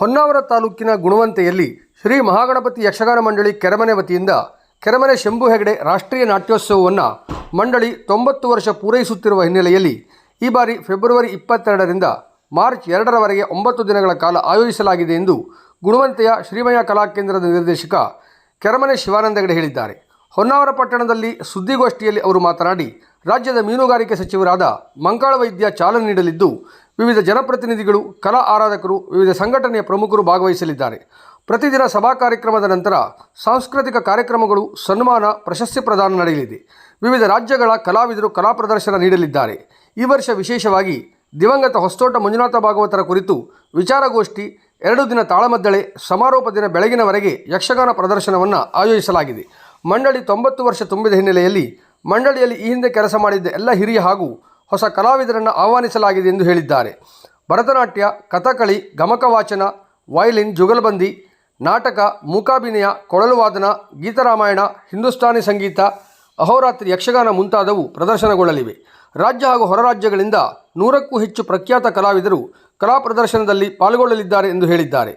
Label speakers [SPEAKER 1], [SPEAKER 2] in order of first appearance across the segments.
[SPEAKER 1] ಹೊನ್ನಾವರ ತಾಲೂಕಿನ ಗುಣವಂತೆಯಲ್ಲಿ ಶ್ರೀ ಮಹಾಗಣಪತಿ ಯಕ್ಷಗಾನ ಮಂಡಳಿ ಕೆರೆಮನೆ ವತಿಯಿಂದ ಕೆರೆಮನೆ ಶಂಭು ಹೆಗಡೆ ರಾಷ್ಟ್ರೀಯ ನಾಟ್ಯೋತ್ಸವವನ್ನು ಮಂಡಳಿ ತೊಂಬತ್ತು ವರ್ಷ ಪೂರೈಸುತ್ತಿರುವ ಹಿನ್ನೆಲೆಯಲ್ಲಿ ಈ ಬಾರಿ ಫೆಬ್ರವರಿ ಇಪ್ಪತ್ತೆರಡರಿಂದ ಮಾರ್ಚ್ ಎರಡರವರೆಗೆ ಒಂಬತ್ತು ದಿನಗಳ ಕಾಲ ಆಯೋಜಿಸಲಾಗಿದೆ ಎಂದು ಗುಣವಂತೆಯ ಶ್ರೀಮಯ ಕಲಾಕೇಂದ್ರದ ನಿರ್ದೇಶಕ ಕೆರೆಮನೆ ಶಿವಾನಂದ ಹೆಗಡೆ ಹೇಳಿದ್ದಾರೆ. ಹೊನ್ನಾವರ ಪಟ್ಟಣದಲ್ಲಿ ಸುದ್ದಿಗೋಷ್ಠಿಯಲ್ಲಿ ಅವರು ಮಾತನಾಡಿ ರಾಜ್ಯದ ಮೀನುಗಾರಿಕೆ ಸಚಿವರಾದ ಮಂಕಾಳ ವೈದ್ಯ ಚಾಲನೆ ನೀಡಲಿದ್ದು, ವಿವಿಧ ಜನಪ್ರತಿನಿಧಿಗಳು, ಕಲಾ ಆರಾಧಕರು, ವಿವಿಧ ಸಂಘಟನೆಯ ಪ್ರಮುಖರು ಭಾಗವಹಿಸಲಿದ್ದಾರೆ. ಪ್ರತಿದಿನ ಸಭಾ ಕಾರ್ಯಕ್ರಮದ ನಂತರ ಸಾಂಸ್ಕೃತಿಕ ಕಾರ್ಯಕ್ರಮಗಳು, ಸನ್ಮಾನ, ಪ್ರಶಸ್ತಿ ಪ್ರದಾನ ನಡೆಯಲಿದೆ. ವಿವಿಧ ರಾಜ್ಯಗಳ ಕಲಾವಿದರು ಕಲಾ ಪ್ರದರ್ಶನ ನೀಡಲಿದ್ದಾರೆ. ಈ ವರ್ಷ ವಿಶೇಷವಾಗಿ ದಿವಂಗತ ಹೊಸ್ತೋಟ ಮಂಜುನಾಥ ಭಾಗವತರ ಕುರಿತು ವಿಚಾರಗೋಷ್ಠಿ, ಎರಡು ದಿನ ತಾಳಮದ್ದಳೆ, ಸಮಾರೋಪ ದಿನ ಬೆಳಗಿನವರೆಗೆ ಯಕ್ಷಗಾನ ಪ್ರದರ್ಶನವನ್ನು ಆಯೋಜಿಸಲಾಗಿದೆ. ಮಂಡಳಿ ತೊಂಬತ್ತು ವರ್ಷ ತುಂಬಿದ ಹಿನ್ನೆಲೆಯಲ್ಲಿ ಮಂಡಳಿಯಲ್ಲಿ ಈ ಹಿಂದೆ ಕೆಲಸ ಮಾಡಿದ್ದ ಎಲ್ಲ ಹಿರಿಯ ಹಾಗೂ ಹೊಸ ಕಲಾವಿದರನ್ನು ಆಹ್ವಾನಿಸಲಾಗಿದೆ ಎಂದು ಹೇಳಿದ್ದಾರೆ. ಭರತನಾಟ್ಯ, ಕಥಕಳಿ ಗಮಕ ವಾಚನ ವಯಲಿನ್, ಜುಗಲ್ಬಂದಿ, ನಾಟಕ, ಮೂಕಾಭಿನಯ ಕೊಳಲು ವಾದನ ಗೀತರಾಮಾಯಣ, ಹಿಂದೂಸ್ತಾನಿ ಸಂಗೀತ, ಅಹೋರಾತ್ರಿ ಯಕ್ಷಗಾನ ಮುಂತಾದವು ಪ್ರದರ್ಶನಗೊಳ್ಳಲಿವೆ. ರಾಜ್ಯ ಹಾಗೂ ಹೊರ ರಾಜ್ಯಗಳಿಂದ ನೂರಕ್ಕೂ ಹೆಚ್ಚು ಪ್ರಖ್ಯಾತ ಕಲಾವಿದರು ಕಲಾ ಪ್ರದರ್ಶನದಲ್ಲಿ ಪಾಲ್ಗೊಳ್ಳಲಿದ್ದಾರೆ ಎಂದು ಹೇಳಿದ್ದಾರೆ.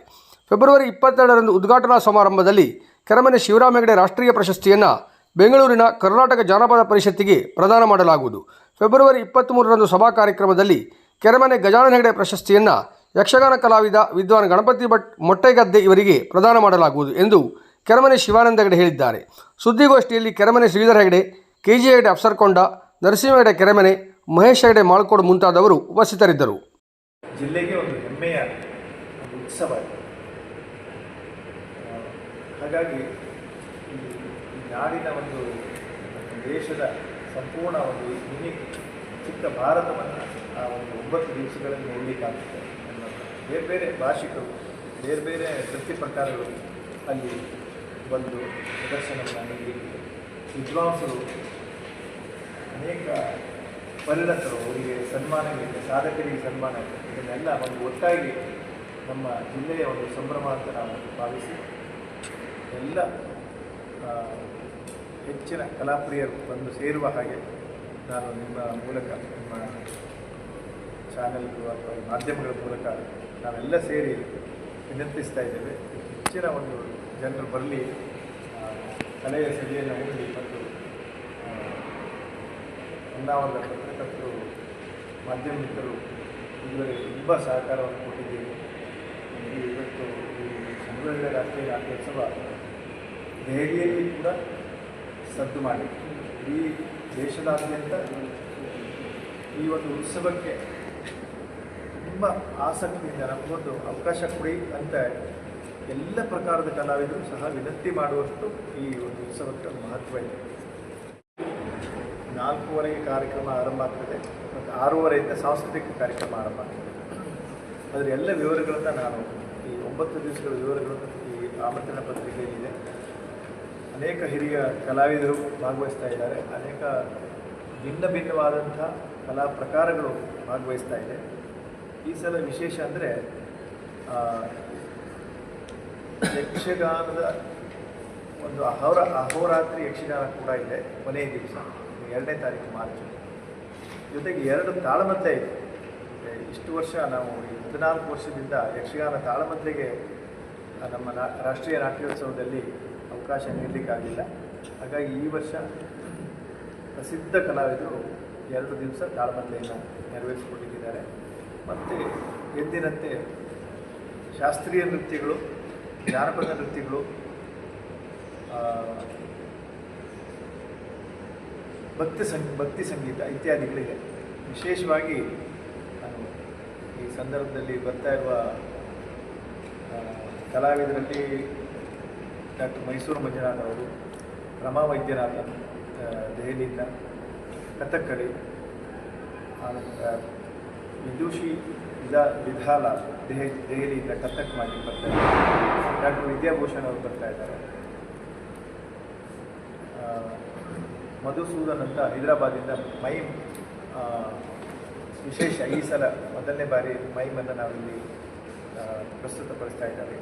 [SPEAKER 1] ಫೆಬ್ರವರಿ ಇಪ್ಪತ್ತೆರಡರಂದು ಉದ್ಘಾಟನಾ ಸಮಾರಂಭದಲ್ಲಿ ಕೆರಮನೆ ಶಿವರಾಮ ಹೆಗಡೆ ರಾಷ್ಟ್ರೀಯ ಪ್ರಶಸ್ತಿಯನ್ನು ಬೆಂಗಳೂರಿನ ಕರ್ನಾಟಕ ಜಾನಪದ ಪರಿಷತ್ತಿಗೆ ಪ್ರದಾನ ಮಾಡಲಾಗುವುದು. ಫೆಬ್ರವರಿ ಇಪ್ಪತ್ತ್ಮೂರರಂದು ಸಭಾ ಕಾರ್ಯಕ್ರಮದಲ್ಲಿ ಕೆರೆಮನೆ ಗಜಾನನ ಹೆಗಡೆ ಪ್ರಶಸ್ತಿಯನ್ನು ಯಕ್ಷಗಾನ ಕಲಾವಿದ ವಿದ್ವಾನ್ ಗಣಪತಿ ಭಟ್ ಮೊಟ್ಟೆಗದ್ದೆ ಇವರಿಗೆ ಪ್ರದಾನ ಮಾಡಲಾಗುವುದು ಎಂದು ಕೆರೆಮನೆ ಶಿವಾನಂದ ಹೆಗಡೆ ಹೇಳಿದ್ದಾರೆ. ಸುದ್ದಿಗೋಷ್ಠಿಯಲ್ಲಿ ಕೆರೆಮನೆ ಶ್ರೀಧರ ಹೆಗಡೆ ಕೆ ಜಿ ಹೆಗಡೆ ಅಫ್ಸರ್ಕೊಂಡ, ನರಸಿಂಹ ಹೆಗಡೆ ಕೆರೆಮನೆ, ಮಹೇಶ್ ಹೆಗಡೆ ಮಾಳ್ಕೋಡು ಮುಂತಾದವರು ಉಪಸ್ಥಿತರಿದ್ದರು.
[SPEAKER 2] ಜಿಲ್ಲೆಗೆ ಒಂದು ಹೆಮ್ಮೆಯ ಉತ್ಸವ ಹಾಗಾಗಿ ಈ ನಾಡಿನ ಒಂದು ದೇಶದ ಸಂಪೂರ್ಣ ಒಂದು ಯುನಿಕ್ ಚಿಕ್ಕ ಭಾರತವನ್ನು ಆ ಒಂದು ಒಂಬತ್ತು ದಿವಸಗಳಲ್ಲಿ ನೋಡಲಿಕ್ಕಾಗುತ್ತೆ ಬೇರೆ ಬೇರೆ ಭಾಷಿಕರು, ಬೇರೆ ಬೇರೆ ವೃತ್ತಿ ಪ್ರಕಾರಗಳು ಅಲ್ಲಿ ಬಂದು ಪ್ರದರ್ಶನವನ್ನು ನೀಡಿ ವಿದ್ವಾಂಸರು ಅನೇಕ ಪರಿಣತರು ಅವರಿಗೆ ಸನ್ಮಾನಗಳಿದೆ ಸಾಧಕರಿಗೆ ಸನ್ಮಾನ ಇದೆ ಇದನ್ನೆಲ್ಲ ಒಂದು ಒಟ್ಟಾಗಿ ನಮ್ಮ ಜಿಲ್ಲೆಯ ಒಂದು ಸಂಭ್ರಮ ಅಂತ ನಾವು ಭಾವಿಸಿ ಎಲ್ಲ ಹೆಚ್ಚಿನ ಕಲಾಪ್ರಿಯರು ಬಂದು ಸೇರುವ ಹಾಗೆ ನಾನು ನಿಮ್ಮ ಮೂಲಕ, ನಿಮ್ಮ ಚಾನೆಲ್ಗಳು ಅಥವಾ ಮಾಧ್ಯಮಗಳ ಮೂಲಕ ನಾವೆಲ್ಲ ಸೇರಿ ವಿನಂತಿಸ್ತಾ ಇದ್ದೇವೆ. ಹೆಚ್ಚಿನ ಒಂದು ಜನರು ಬರಲಿ ಕಲೆಯ ಸಭೆಯನ್ನು ಹೋಗಲಿ ಮತ್ತು ಒಂದು ಪತ್ರಕರ್ತರು, ಮಾಧ್ಯಮ ಮಿತ್ರರು ಇದುವರೆಗೆ ತುಂಬ ಸಹಕಾರವನ್ನು ಕೊಟ್ಟಿದ್ದೇವೆ ಇವತ್ತು ಈ ಸಂಗ್ರಹದ ರಾಷ್ಟ್ರೀಯ ನಾಟ್ಯೋತ್ಸವ ದೆಹಲಿಯಲ್ಲಿ ಕೂಡ ಸದ್ದು ಮಾಡಿ. ಈ ದೇಶದಾದ್ಯಂತ ಈ ಒಂದು ಉತ್ಸವಕ್ಕೆ ತುಂಬ ಆಸಕ್ತಿಯಿಂದ ನಮಗೊಂದು ಅವಕಾಶ ಕೊಡಿ ಅಂತ ಎಲ್ಲ ಪ್ರಕಾರದ ಕಲಾವಿದರು ಸಹ ವಿನಂತಿ ಮಾಡುವಷ್ಟು ಈ ಒಂದು ಉತ್ಸವಕ್ಕೆ ಮಹತ್ವ ಇದೆ. ನಾಲ್ಕೂವರೆಗೆ ಕಾರ್ಯಕ್ರಮ ಆರಂಭ ಆಗ್ತದೆ. ಮತ್ತು ಆರೂವರೆಯಿಂದ ಸಾಂಸ್ಕೃತಿಕ ಕಾರ್ಯಕ್ರಮ ಆರಂಭ ಆಗ್ತದೆ. ಅದರ ಎಲ್ಲ ವಿವರಗಳನ್ನು ನಾನು ಈ ಒಂಬತ್ತು ದಿವಸಗಳ ವಿವರಗಳನ್ನು ಈ ಆಮಂತ್ರಣ ಪತ್ರಿಕೆಯಲ್ಲಿದೆ. ಅನೇಕ ಹಿರಿಯ ಕಲಾವಿದರು ಭಾಗವಹಿಸ್ತಾ ಇದ್ದಾರೆ. ಅನೇಕ ಭಿನ್ನ ಭಿನ್ನವಾದಂಥ ಕಲಾ ಪ್ರಕಾರಗಳು ಭಾಗವಹಿಸ್ತಾ ಇದೆ. ಈ ಸಲ ವಿಶೇಷ ಅಂದರೆ ಯಕ್ಷಗಾನದ ಒಂದು ಅಹೋರ, ಅಹೋರಾತ್ರಿ ಯಕ್ಷಗಾನ ಕೂಡ ಇದೆ ಕೊನೆಯ ದಿವಸ ಎರಡನೇ ತಾರೀಕು ಮಾರ್ಚ್. ಜೊತೆಗೆ ಎರಡು ತಾಳಮದ್ದೆ ಇದೆ. ಇಷ್ಟು ವರ್ಷ ನಾವು ಹದಿನಾಲ್ಕು ವರ್ಷದಿಂದ ಯಕ್ಷಗಾನ ತಾಳಮದ್ದೆಗೆ ನಮ್ಮ ರಾಷ್ಟ್ರೀಯ ನಾಟ್ಯೋತ್ಸವದಲ್ಲಿ ಅವಕಾಶ ನೀಡಲಿಕ್ಕಾಗಿಲ್ಲ. ಹಾಗಾಗಿ ಈ ವರ್ಷ ಪ್ರಸಿದ್ಧ ಕಲಾವಿದರು ಎರಡು ದಿವಸ ತಾಳಮದ್ದೆಯನ್ನು ನೆರವೇರಿಸಿಕೊಂಡಿದ್ದಾರೆ. ಮತ್ತು ಎಂದಿನಂತೆ ಶಾಸ್ತ್ರೀಯ ನೃತ್ಯಗಳು, ಜಾನಪದ ನೃತ್ಯಗಳು ಭಕ್ತಿ ಸಂಗ್, ಭಕ್ತಿ ಸಂಗೀತ ಇತ್ಯಾದಿಗಳಿಗೆ ವಿಶೇಷವಾಗಿ ನಾನು ಈ ಸಂದರ್ಭದಲ್ಲಿ ಬರ್ತಾ ಇರುವ ಕಲಾವಿದರಲ್ಲಿ ಡಾಕ್ಟರ್ ಮೈಸೂರು ಮಂಜುನಾಥ್ ಅವರು ರಮಾ ವೈದ್ಯನಾಥನ್ ದೆಹಲಿಯಿಂದ ಕಥಕ್ಕಳಿ ವಿದೂಷಿ ವಿಧಾ ವಿಧಾಲ ದೆಹ ದೆಹಲಿಯಿಂದ ಕಥಕ್ ಮಾಡಿ ಬರ್ತಾ ಡಾಕ್ಟರ್ ವಿದ್ಯಾಭೂಷಣ್ ಅವರು ಬರ್ತಾ ಇದ್ದಾರೆ. ಮಧುಸೂದನ್ ಅಂತ ಹೈದರಾಬಾದಿಂದ ಮೈಮ್ ವಿಶೇಷ ಈ ಸಲ ಮೊದಲನೇ ಬಾರಿ ಮೈಮನ್ನು ನಾವಿಲ್ಲಿ ಪ್ರಸ್ತುತಪಡಿಸ್ತಾ ಇದ್ದಾರೆ.